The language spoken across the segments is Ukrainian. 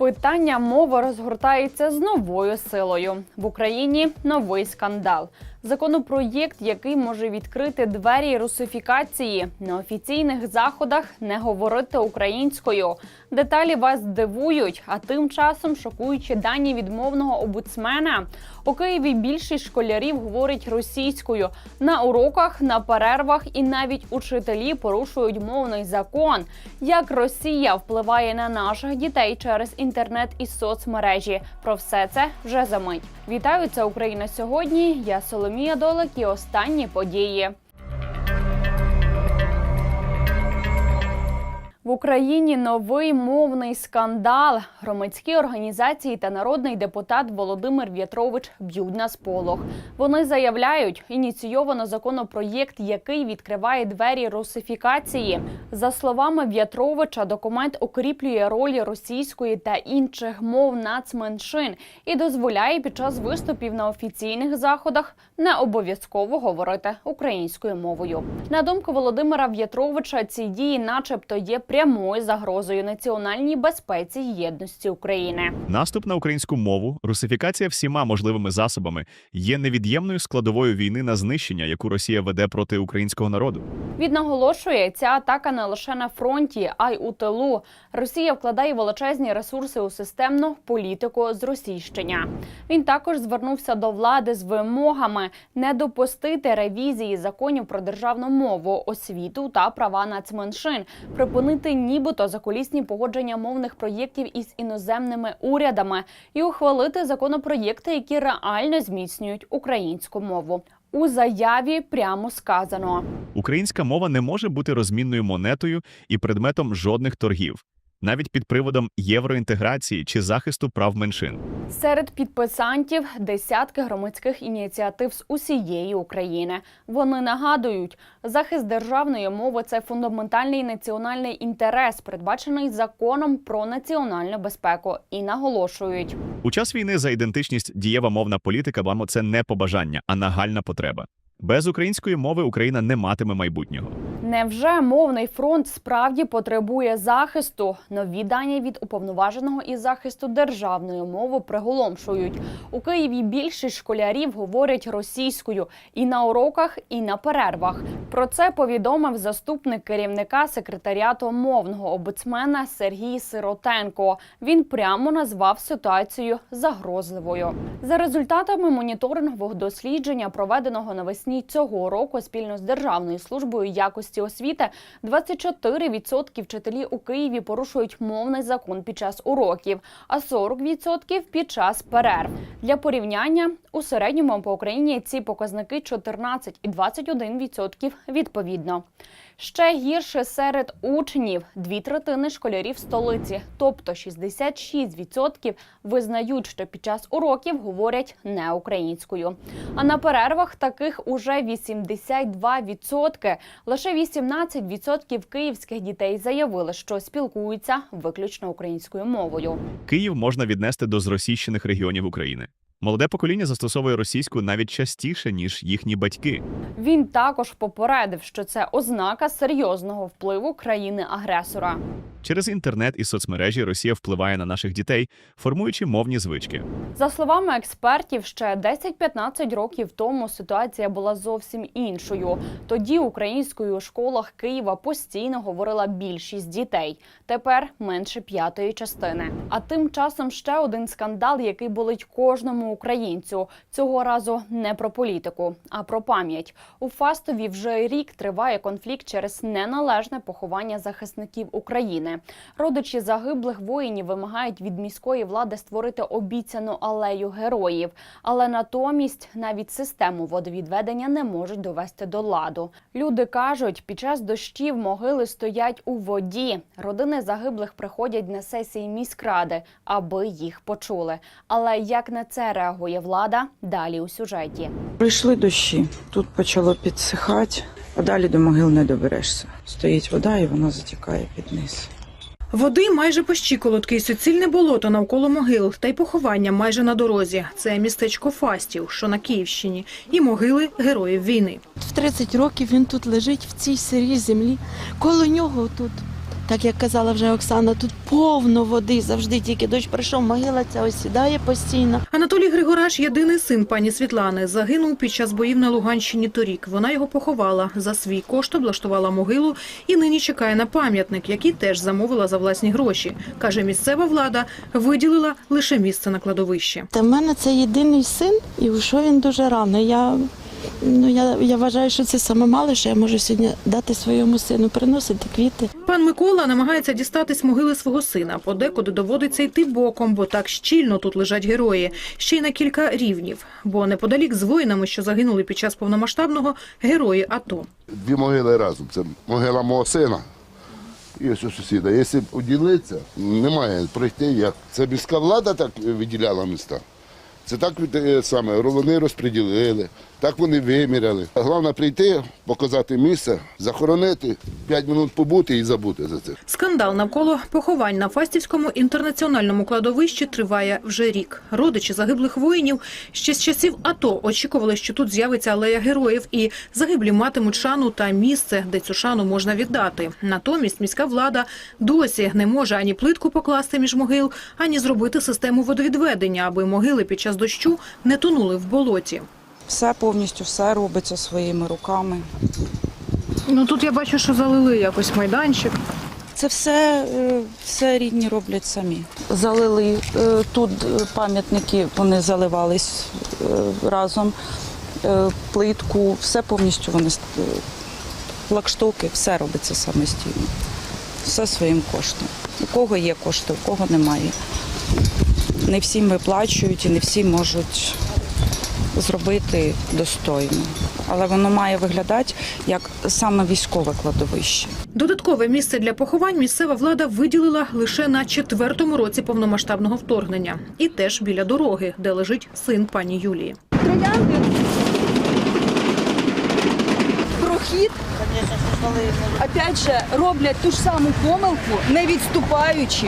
Питання мови розгортається з новою силою. В Україні новий скандал. Законопроєкт, який може відкрити двері русифікації на офіційних заходах, не говорити українською. Деталі вас здивують, а тим часом шокуючі дані відмовного омбудсмена. У Києві більшість школярів говорять російською на уроках, на перервах і навіть учителі порушують мовний закон. Як Росія впливає на наших дітей через інтернет і соцмережі? Про все це вже за мить. Вітаю, це Україна сьогодні. Я Соломія Долак і останні події. В Україні новий мовний скандал. Громадські організації та народний депутат Володимир В'ятрович б'ють на сполох. Вони заявляють, ініційовано законопроєкт, який відкриває двері русифікації. За словами В'ятровича, документ укріплює роль російської та інших мов нацменшин і дозволяє під час виступів на офіційних заходах не обов'язково говорити українською мовою. На думку Володимира В'ятровича, ці дії, начебто, є прямою загрозою національній безпеці і єдності України. Наступ на українську мову, русифікація всіма можливими засобами є невід'ємною складовою війни на знищення, яку Росія веде проти українського народу. Він наголошує, ця атака не лише на фронті, а й у тилу. Росія вкладає величезні ресурси у системну політику зросійщення. Він також звернувся до влади з вимогами не допустити ревізії законів про державну мову, освіту та права нацменшин, припинити нібито закулісні погодження мовних проєктів із іноземними урядами і ухвалити законопроєкти, які реально зміцнюють українську мову. У заяві прямо сказано. Українська мова не може бути розмінною монетою і предметом жодних торгів, навіть під приводом євроінтеграції чи захисту прав меншин. Серед підписантів десятки громадських ініціатив з усієї України. Вони нагадують, захист державної мови це фундаментальний національний інтерес, передбачений законом про національну безпеку, і наголошують. У час війни за ідентичність дієва мовна політика мамо, це не побажання, а нагальна потреба. Без української мови Україна не матиме майбутнього. Невже мовний фронт справді потребує захисту? Нові дані від уповноваженого із захисту державної мови приголомшують. У Києві більшість школярів говорять російською і на уроках, і на перервах. Про це повідомив заступник керівника секретаріату мовного омбудсмена Сергій Сиротенко. Він прямо назвав ситуацію загрозливою. За результатами моніторингового дослідження, проведеного навесні цього року спільно з Державною службою якості освіти, 24% вчителі у Києві порушують мовний закон під час уроків, а 40% під час перерв. Для порівняння у середньому по Україні ці показники 14 і 21% відповідно. Ще гірше серед учнів дві третини школярів столиці, тобто 66% визнають, що під час уроків говорять не українською. А на перервах таких уже 82%. Лише 18% київських дітей заявили, що спілкуються виключно українською мовою. Київ можна віднести до зросійщених регіонів України. Молоде покоління застосовує російську навіть частіше ніж їхні батьки. Він також попередив, що це ознака серйозного впливу країни-агресора. Через інтернет і соцмережі Росія впливає на наших дітей, формуючи мовні звички. За словами експертів, ще 10-15 років тому ситуація була зовсім іншою. Тоді українською у школах Києва постійно говорила більшість дітей. Тепер менше п'ятої частини. А тим часом ще один скандал, який болить кожному українцю. Цього разу не про політику, а про пам'ять. У Фастові вже рік триває конфлікт через неналежне поховання захисників України. Родичі загиблих воїнів вимагають від міської влади створити обіцяну алею героїв, але натомість навіть систему водовідведення не можуть довести до ладу. Люди кажуть, під час дощів могили стоять у воді. Родини загиблих приходять на сесії міськради, аби їх почули. Але як на це реагує влада? Далі у сюжеті. Прийшли дощі, тут почало підсихати, а далі до могил не доберешся. Стоїть вода і вона затікає під низ. Води майже по щиколотки суцільне болото навколо могил та й поховання майже на дорозі. Це містечко Фастів, що на Київщині, і могили героїв війни. В 30 років він тут лежить в цій сирій землі. Коло нього тут Так як казала вже Оксана, тут повно води завжди, тільки дощ прийшов, могила ця ось сідає постійно. Анатолій Григораш – єдиний син пані Світлани. Загинув під час боїв на Луганщині торік. Вона його поховала. За свій кошт облаштувала могилу і нині чекає на пам'ятник, який теж замовила за власні гроші. Каже, місцева влада виділила лише місце на кладовищі. Та в мене це єдиний син, і ушов він дуже рано. Я, ну, я, я вважаю, що це саме мало, що я можу сьогодні дати своєму сину, приносити квіти. Пан Микола намагається дістатись могили свого сина. Подекуди доводиться йти боком, бо так щільно тут лежать герої. Ще й на кілька рівнів. Бо неподалік з воїнами, що загинули під час повномасштабного, герої АТО. Дві могили разом. Це могила мого сина і ось у сусіда. Якщо уділитися, немає пройти як. Це міська влада так виділяла міста. Це так е, саме вони розподілили, так вони виміряли. Головне прийти, показати місце, захоронити, 5 минут побути і забути за це. Скандал навколо поховань на Фастівському інтернаціональному кладовищі триває вже рік. Родичі загиблих воїнів ще з часів АТО очікували, що тут з'явиться алея героїв, і загиблі матимуть шану та місце, де цю шану можна віддати. Натомість міська влада досі не може ані плитку покласти між могил, ані зробити систему водовідведення, аби могили під час дощу не тонули в болоті. Все повністю все робиться своїми руками. Ну тут я бачу, що залили якось майданчик. Це все, е, все рідні роблять самі. Залили е, тут е, пам'ятники, вони заливались разом. Плитку, все повністю вони флагштоки, все робиться самостійно. Все своїм коштом. У кого є кошти, у кого немає. Не всім виплачують і не всі можуть зробити достойно. Але воно має виглядати як саме військове кладовище. Додаткове місце для поховань місцева влада виділила лише на четвертому році повномасштабного вторгнення. І теж біля дороги, де лежить син пані Юлії. прохід. Опять же, роблять ту ж саму помилку, не відступаючи.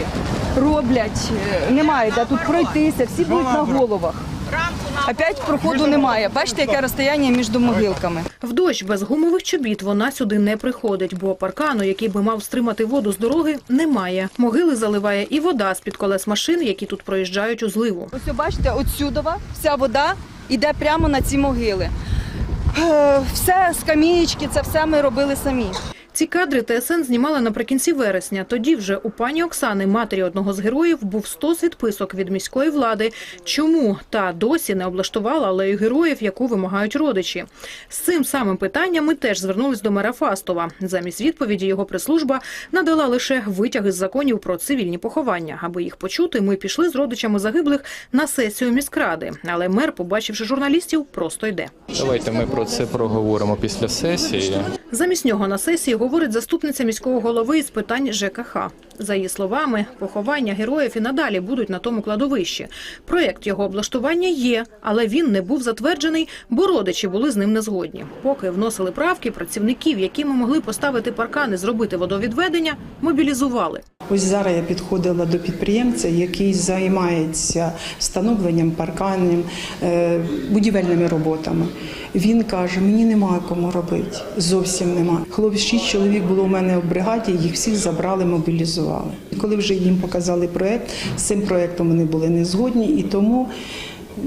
Роблять, е, немає де тут пройтися, всі будуть на головах. Опять проходу немає. Бачите, яке розстояння між могилками. В дощ без гумових чобіт вона сюди не приходить, бо паркану, який би мав стримати воду з дороги, немає. Могили заливає і вода з-під колес машин, які тут проїжджають у зливу. Ось бачите, отсюдова вся вода йде прямо на ці могили. Е, Все, скамієчки, це все ми робили самі. Ці кадри ТСН знімали наприкінці вересня. Тоді вже у пані Оксани, матері одного з героїв, був стос відписок від міської влади. Чому та досі не облаштувала алею героїв, яку вимагають родичі? З цим самим питанням ми теж звернулись до мера Фастова. Замість відповіді його прес-служба надала лише витяги з законів про цивільні поховання. Аби їх почути, ми пішли з родичами загиблих на сесію міськради. Але мер, побачивши журналістів, просто йде. Давайте ми про це проговоримо після сесії. Замість нього на сесії говорить заступниця міського голови із питань ЖКХ. За її словами, поховання героїв і надалі будуть на тому кладовищі. Проєкт його облаштування є, але він не був затверджений, бо родичі були з ним не згодні. Поки вносили правки, працівників, які ми могли поставити паркани, зробити водовідведення, мобілізували. Ось зараз я підходила до підприємця, який займається встановленням парканів, е, будівельними роботами. Він каже: мені немає кому робити, зовсім немає. Хлопці, чоловік було у мене в бригаді, їх всіх забрали, мобілізували. І коли вже їм показали проект, з цим проектом вони були не згодні, і тому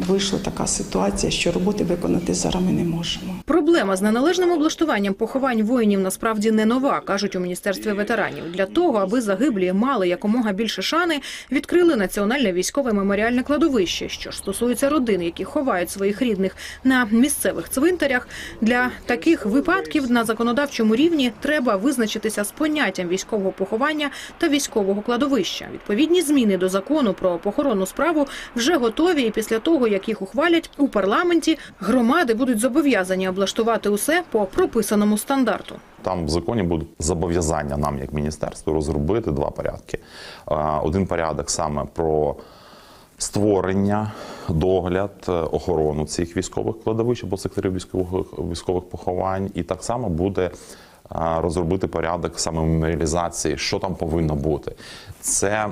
вийшла така ситуація, що роботи виконати зараз ми не можемо. Проблема з неналежним облаштуванням поховань воїнів насправді не нова, кажуть у міністерстві ветеранів. Для того, аби загиблі мали якомога більше шани, відкрили національне військове меморіальне кладовище. Що ж стосується родин, які ховають своїх рідних на місцевих цвинтарях, для таких випадків на законодавчому рівні треба визначитися з поняттям військового поховання та військового кладовища. Відповідні зміни до закону про похоронну справу вже готові, і після того, як їх ухвалять у парламенті, громади будуть зобов'язані облаштувати усе по прописаному стандарту. Там в законі будуть зобов'язання нам, як міністерству, розробити два порядки. Е, Один порядок саме про створення, догляд, е, охорону цих військових кладовищ або секторів військових, військових поховань, і так само буде е, розробити порядок саме меморіалізації, що там повинно бути. Це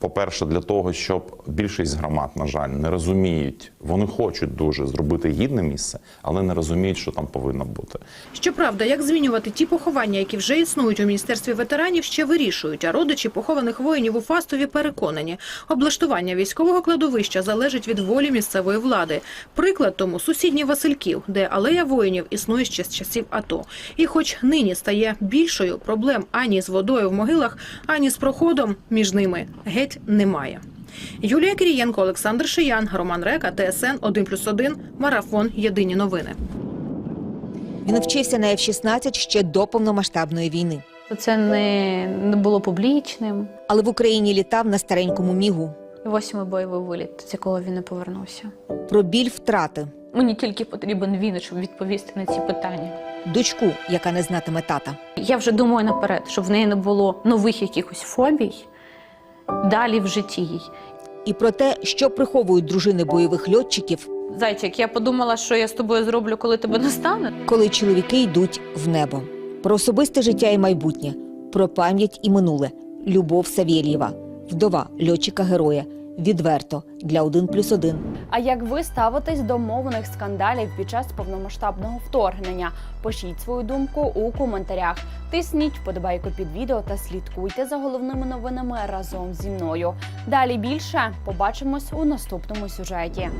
По-перше, для того, щоб більшість громад, на жаль, не розуміють, вони хочуть дуже зробити гідне місце, але не розуміють, що там повинно бути. Щоправда, як змінювати ті поховання, які вже існують у міністерстві ветеранів, ще вирішують. А родичі похованих воїнів у Фастові переконані, облаштування військового кладовища залежить від волі місцевої влади. Приклад тому сусідній Васильків, де алея воїнів існує ще з часів АТО. І, хоч нині стає більшою, проблем ані з водою в могилах, ані з проходом між ними геть немає. Юлія Кирієнко, Олександр Шиян, Роман Река, ТСН 1+,1, Марафон. Єдині новини. Він вчився на F-16 ще до повномасштабної війни. Це не, не було публічним. Але в Україні літав на старенькому мігу. Восьмий бойовий виліт, з якого він не повернувся. Про біль втрати, Мені тільки потрібен він, щоб відповісти на ці питання. дочку, яка не знатиме тата. Я вже думаю наперед, щоб в неї не було нових якихось фобій далі в житті їй. І про те, що приховують дружини бойових льотчиків, Зайчик, я подумала, що я з тобою зроблю, коли тебе не стане. коли чоловіки йдуть в небо. Про особисте життя і майбутнє, про пам'ять і минуле. Любов Савєлєва, вдова льотчика героя. Відверто для 1+,1. А як ви ставитесь до мовних скандалів під час повномасштабного вторгнення? Пишіть свою думку у коментарях. Тисніть вподобайку під відео та слідкуйте за головними новинами разом зі мною. Далі більше побачимось у наступному сюжеті.